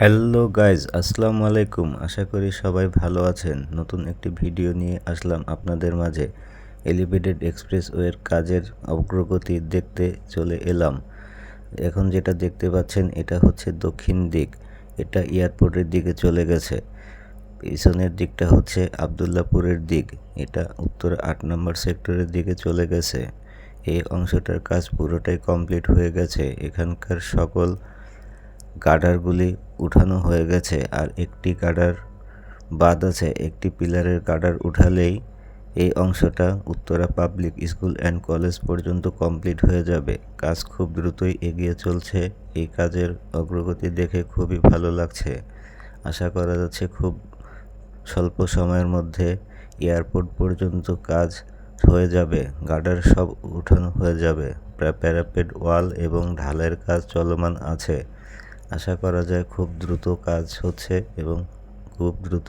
Hello guys আসসালামু আলাইকুম। আশা করি সবাই ভালো আছেন। নতুন একটি ভিডিও নিয়ে আসলাম আপনাদের মাঝে। এলিভেটেড এক্সপ্রেসওয়ের কাজের অগ্রগতি দেখতে চলে এলাম। এখন যেটা দেখতে পাচ্ছেন, এটা হচ্ছে দক্ষিণ দিক। এটা এয়ারপোর্টের দিকে চলে গেছে। পিছনের দিকটা হচ্ছে আবদুল্লাপুরের দিক। এটা উত্তর আট নম্বর সেক্টরের দিকে চলে গেছে। এই অংশটার কাজ পুরোটাই কমপ্লিট হয়ে গেছে। এখানকার সকল গার্ডারগুলি উঠানো হয়ে গেছে আর একটি গার্ডার বাদ আছে। একটি পিলারের গার্ডার উঠালেই এই অংশটা Uttara public school and college পর্যন্ত কমপ্লিট হয়ে যাবে। কাজ খুব দ্রুতই এগিয়ে চলছে। এই কাজের অগ্রগতি দেখে খুবই ভালো লাগছে। আশা করা যাচ্ছে খুব স্বল্প সময়ের মধ্যে এয়ারপোর্ট পর্যন্ত কাজ হয়ে যাবে। গার্ডার সব উঠানো হয়ে যাবে। প্যারাপেড ওয়াল এবং ঢালের কাজ চলমান আছে। আশা করা যায় খুব দ্রুত কাজ হচ্ছে এবং খুব দ্রুত